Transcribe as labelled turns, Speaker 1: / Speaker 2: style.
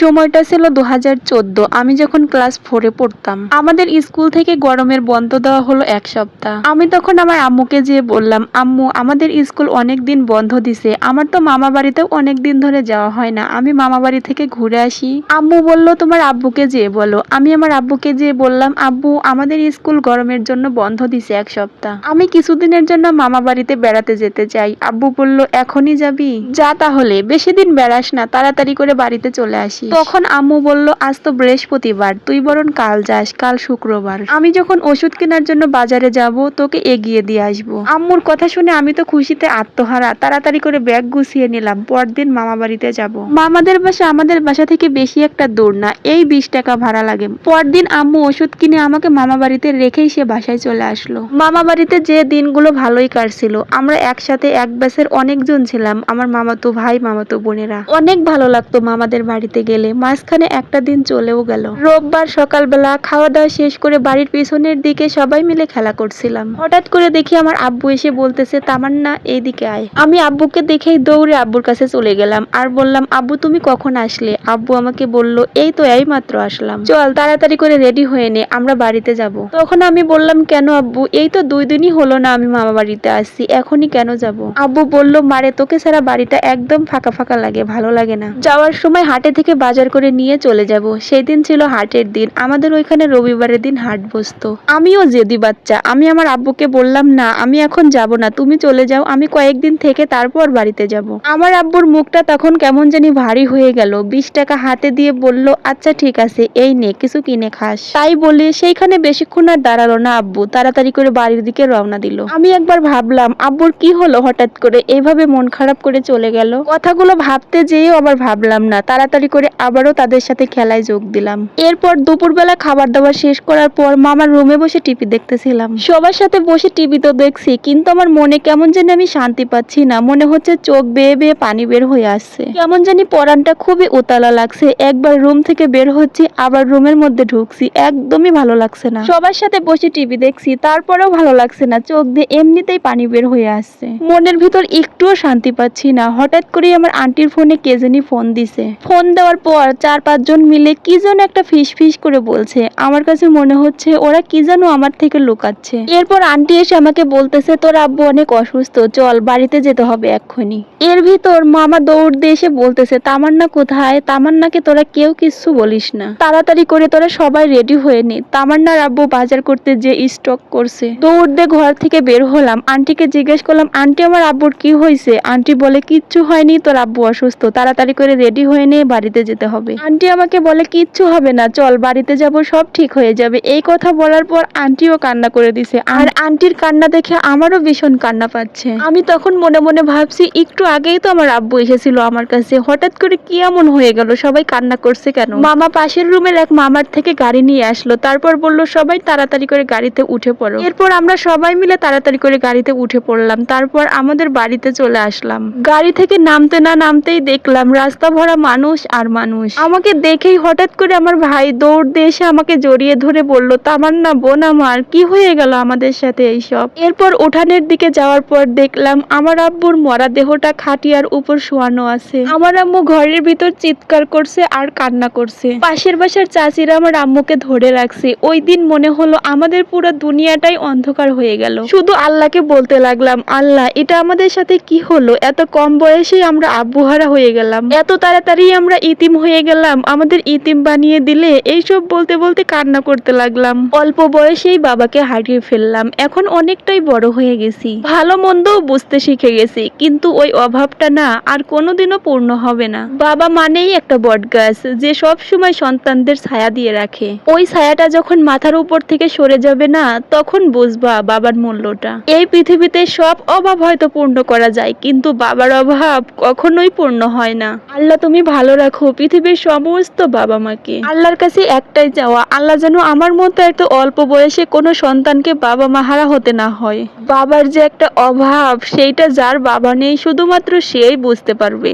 Speaker 1: সময়টা ছিল দু হাজার চোদ্দ। আমি যখন ক্লাস ফোরে পড়তাম, আমাদের স্কুল থেকে গরমের বন্ধ দেওয়া হলো এক সপ্তাহ। আমি তখন আমার আম্মুকে যেয়ে বললাম, আম্মু, আমাদের স্কুল অনেক দিন বন্ধ দিছে। আমার তো মামা বাড়িতেও অনেক দিন ধরে যাওয়া হয় না। আমি মামা বাড়ি থেকে ঘুরে আসি। আম্মু বলল, তোমার আব্বুকে যেয়ে বলো। আমি আমার আব্বুকে যেয়ে বললাম, আব্বু, আমাদের স্কুল গরমের জন্য বন্ধ দিছে এক সপ্তাহ। আমি কিছুদিনের জন্য মামা বাড়িতে বেড়াতে যেতে চাই। আব্বু বলল, এখনই যাবি? যা তাহলে, বেশি দিন বেড়াস না। তাড়াতাড়ি করে বাড়িতে চলে আসি। তখন আম্মু বলল, আজ তো বৃহস্পতিবার, তুই বরং কাল যাস, কাল শুক্রবার। আমি যখন ওষুধ কেনার জন্য বাজারে যাব, তোকে এগিয়ে দিয়ে আসব। আম্মুর কথা শুনে আমি তো খুশিতে আত্মহারা। তাড়াতাড়ি করে ব্যাগ গুছিয়ে নিলাম, পরদিন মামা বাড়িতে যাব। মামাদের বাসা আমাদের বাসা থেকে বেশি একটা দূর না, এই বিশ টাকা ভাড়া লাগে। পরদিন আম্মু ওষুধ কিনে আমাকে মামা বাড়িতে রেখেই সে বাসায় চলে আসলো। মামা বাড়িতে যে দিনগুলো ভালোই কাটছিল, আমরা একসাথে এক ব্যাসের অনেকজন ছিলাম, আমার মামাতো ভাই, মামাতো বোনেরা। অনেক ভালো লাগতো মামাদের বাড়িতে গেলে। মাঝখানে একটা দিন চলেও গেল। রোববার সকালবেলা খাওয়া দাওয়া শেষ করে বাড়ির পিছনের দিকে সবাই মিলে খেলা করছিলাম। হঠাৎ করে দেখি আমার আব্বু এসে বলতেছে, তামান্না, এইদিকে আয়। আমি আব্বুকে দেখেই দৌড়ে আব্বুর কাছে চলে গেলাম আর বললাম, আব্বু, তুমি কখন আসলে? আব্বু আমাকে বলল, এই তো এই মাত্র আসলাম। চল তাড়াতাড়ি করে রেডি হয়ে নে, আমরা বাড়িতে যাব। তখন আমি বললাম, কেন আব্বু? এই তো দুই দিনই হলো না আমি মামা বাড়িতে আসছি, এখনই কেন যাব? আব্বু বলল, মারে, তোকে ছাড়া বাড়িটা একদম ফাঁকা ফাঁকা লাগে, ভালো লাগে না। যাওয়ার সময় হাটে থেকে বাজার করে নিয়ে চলে যাব। সেই দিন ছিল হাটের দিন। আমাদের ওইখানে রবিবারের দিন হাট বসতো। আমিও জেদি বাচ্চা। আমি আমার আব্বুকে বললাম, না, আমি এখন যাব না। তুমি চলে যাও। আমি কয়েকদিন থেকে তারপর বাড়িতে যাব। আমার আব্বুর মুখটা তখন কেমন জানি ভারী হয়ে গেল। বিশ টাকা হাতে দিয়ে বলল আচ্ছা ঠিক আছে, এই নে, কিছু কিনে খাস। তাই বলে, সেইখানে বেশিক্ষণ আর দাঁড়াল না, আব্বু। তাড়াতাড়ি করে বাড়ির দিকে রওনা দিল। আমি একবার ভাবলাম, আব্বুর কি হলো হঠাৎ করে? এভাবে মন খারাপ করে চলে গেল? কথাগুলো ভাবতে যেয়েও আবার ভাবলাম না। তাড়াতাড়ি করে আবারও তাদের সাথে খেলায় যোগ দিলাম। এরপর দুপুরবেলা খাবার দাবার শেষ করার পর মামার রুমে বসে টিভি দেখতেছিলাম। সবার সাথে বসে টিভি তো দেখছি, কিন্তু আমার মনে কেমন যেন আমি শান্তি পাচ্ছি না। মনে হচ্ছে চোখ বেয়ে বেয়ে পানি বের হয়ে আসছে। কেমন জানি পরানটা খুবই উতালা লাগছে। একবার রুম থেকে বের হচ্ছি, আবার রুমের মধ্যে ঢুকছি। একদমই ভালো লাগছে না। সবার সাথে বসে টিভি দেখছি, তারপরেও ভালো লাগছে না। চোখ দিয়ে এমনিতেই পানি বের হয়ে আসছে। মনের ভিতর একটুও শান্তি পাচ্ছি না। হঠাৎ করেই আমার আন্টির ফোনে কে জানি ফোন দিছে। ফোন দেওয়ার পর চার পাঁচজন মিলে কি যেন একটা ফিস ফিস করে বলছে। আমার কাছে মনে হচ্ছে ওরা কি যেন আমার থেকে লুকাচ্ছে। এরপর আন্টি এসে আমাকে বলতেছে, তোর আব্বু অনেক অসুস্থ, চল বাড়িতে যেতে হবে এক্ষুনি। এর ভিতর মামা দৌড় দিয়ে এসে বলতেছে, তামান্না কোথায়? তামান্নাকে তোরা কেউ কিচ্ছু বলিস না। তাড়াতাড়ি করে তোরা সবাই রেডি হয়ে নে। তামান্নার আব্বু বাজার করতে যে স্টক করছে। দৌড় দিয়ে ঘর থেকে বের হলাম। আন্টিকে জিজ্ঞেস করলাম, আন্টি, আমার আব্বুর কি হয়েছে? আন্টি বলে, কিচ্ছু হয়নি, তোর আব্বু অসুস্থ। তাড়াতাড়ি করে রেডি হয়ে নিয়ে বাড়িতে যেতে হবে। আন্টি আমাকে বলে, কিচ্ছু হবে না, চল, বাড়িতে যাব, সব ঠিক হয়ে যাবে। এই কথা বলার পর আন্টিও কান্না করে দিছে। আর আন্টির কান্না দেখে আমারও ভীষণ কান্না পাচ্ছে। আমি তখন মনে মনে ভাবছি, একটু আগেই তো আমার আব্বু এসেছিল আমার কাছে। হঠাৎ করে কি এমন হয়ে গেল, সবাই কান্না করছে কেন? মামা পাশের রুমের এক মামার থেকে গাড়ি নিয়ে আসলো। তারপর বলল, সবাই তাড়াতাড়ি করে গাড়িতে উঠে পড়ো। এরপর আমরা সবাই মিলে তাড়াতাড়ি করে গাড়িতে উঠে পড়লাম। তারপর আমাদের বাড়িতে চলে আসলাম। গাড়ি থেকে নামতে না নামতেই দেখলাম, রাস্তা ভরা মানুষ আর মানুষ আমাকে দেখেই হঠাৎ করে আমার ভাই দৌড় দিয়ে এসে আমাকে জড়িয়ে ধরে বলল তামার না বোন আমার, কি হয়ে গেল আমাদের সাথে এইসব? এরপর উঠানের দিকে যাওয়ার পর দেখলাম আমার আব্বুর মরা দেহটা খাটিয়ার উপর শোয়ানো আছে। আমার আম্মু ঘরের ভিতর চিৎকার করছে আর কান্না করছে। পাশের বাসার চাচিরা আমার আম্মুকে ধরে রাখছে। ওই দিন মনে হলো আমাদের পুরো দুনিয়াটাই অন্ধকার হয়ে গেল। শুধু আল্লাহকে বলতে লাগলাম, আল্লাহ, এটা আমাদের সাথে কি হলো? এত কম বয়সেই আমরা আব্বুহারা হয়ে গেলাম। এত তাড়াতাড়ি আমরা ইতিম হয়ে গেলাম, আমাদের ইতিম বানিয়ে দিলে এইসব বলতে বলতে কান্না করতে লাগলাম। অল্প বয়সেই বাবাকে হারিয়ে ফেললাম, এখন অনেকটাই বড় হয়ে গেছি। ভালো মন্দও বুঝতে শিখে গেছি, কিন্তু ওই অভাবটা না আর কোনোদিনও পূর্ণ হবে না। বাবা মানেই একটা বটগাছ, যে সব সময় সন্তানদের ছায়া দিয়ে রাখে। ওই ছায়াটা যখন মাথার উপর থেকে সরে যাবে না, তখন বুঝবা বাবার মূল্যটা। এই পৃথিবীতে সব অভাব হয়তো পূর্ণ করা যায়, কিন্তু বাবার অভাব কখনোই পূর্ণ হয় না। আল্লাহ তুমি ভালো রাখো পৃথিবীর সমস্ত বাবা মাকে। আল্লাহর কাছে একটাই যাওয়া আল্লাহ যেন আমার মতো এত অল্প বয়সে কোনো সন্তানকে বাবা মা হারা হতে না হয়। বাবার যে একটা অভাব, সেইটা যার বাবা নেই, শুধুমাত্র সেই বুঝতে পারবে।